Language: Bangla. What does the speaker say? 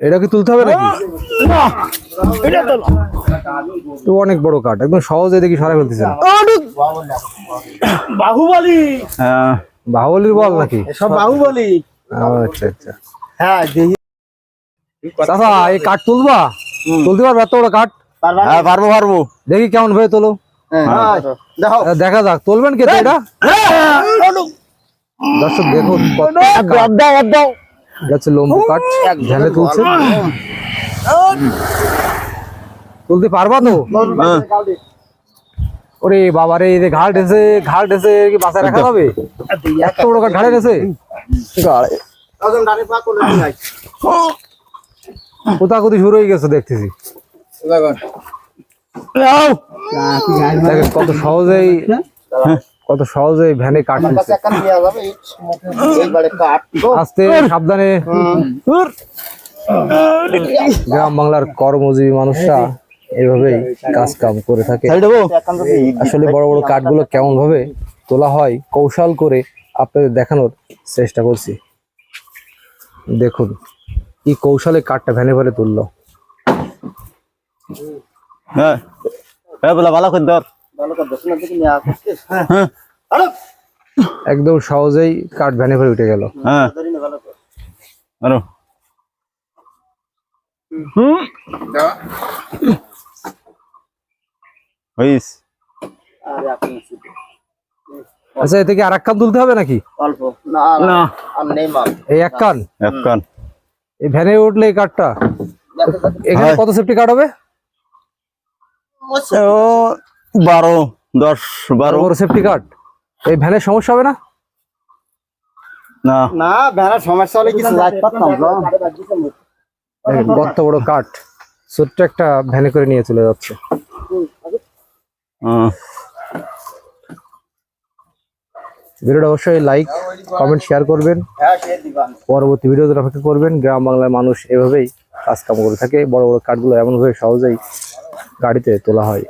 এটা কি তুলতে হবে নাকি? তো অনেক বড় কাঠ একদম সহজে দেখি সরাই ফেলতেছেন। বাহুবলী! হ্যাঁ বাহুবলির বল নাকি? সব বাহুবলী। আচ্ছা আচ্ছা। হ্যাঁ দেখি। এই কাঠ তুলবা? তুলতে পারবে এত বড় কাঠ? হ্যাঁ পারব পারব। দেখি কেমন ভাবে তোলো। হ্যাঁ দেখো দেখা যাক তুলবেন কে এটা? দর্শক দেখুন। এটা হচ্ছে লম্বু কাঠ ঝালে তুলছে। তুলতে পারবা তো? ওরে বাবা রে এই যে ঘাট এসে ঘাট এসে কি বাসায় রাখা যাবে? এত বড় কাঠ ঘাড়ে এসে নাই কোথাকুতি শুরু হয়ে গেছে দেখতেছি। কত সহজেই কত সহজেই ভ্যানে কাঠ আস্তে সাবধানে। গ্রাম বাংলার কর্মজীবী মানুষরা এইভাবেই কাজ কাম করে থাকে। আসলে বড় বড় কাঠগুলো কেমন ভাবে তোলা হয় কৌশল করে আপনাদের দেখানোর চেষ্টা করছি। দেখুন কি কৌশলে কাঠটা ভ্যানে ভরে তুললো। হ্যাঁ। হ্যাঁ বলা ভালো করে ধর। ভালো করে দর্শন থেকে নিয়ে আসছে হ্যাঁ। আরে। একদম সহজেই কাঠ ভ্যানে ভরে উঠে গেল। হ্যাঁ। ধরি না ভালো করে। আরও। হইস। আচ্ছা এতে কি আর এক কান তুলতে হবে নাকি? অল্প। না না। আর নেই মাল এই এক কান? এক কান। এই ভ্যানে উঠলে এই কাঠটা? এখানে কত সেফটি কাঠ হবে? ও বারো দশ বারো। বড় সেফটি কাঠ এই ভ্যানের সমস্যা হবে না? না। না ভেড়ার সমস্যা হলে কিছু পারতাম তো দেখেন, বড় কাঠ। ছোট্ট একটা ভ্যানে করে নিয়ে চলে যাচ্ছে। ভিডিওটা অবশ্যই লাইক কমেন্ট শেয়ার করবেন। হ্যাঁ পরবর্তী ভিডিওতে অপেক্ষা করবেন। গ্রাম বাংলার মানুষ এভাবেই কাজ কাম করে থাকে। বড় বড় কাঠগুলো এমনভাবে সহজেই গাড়িতে তোলা হয়।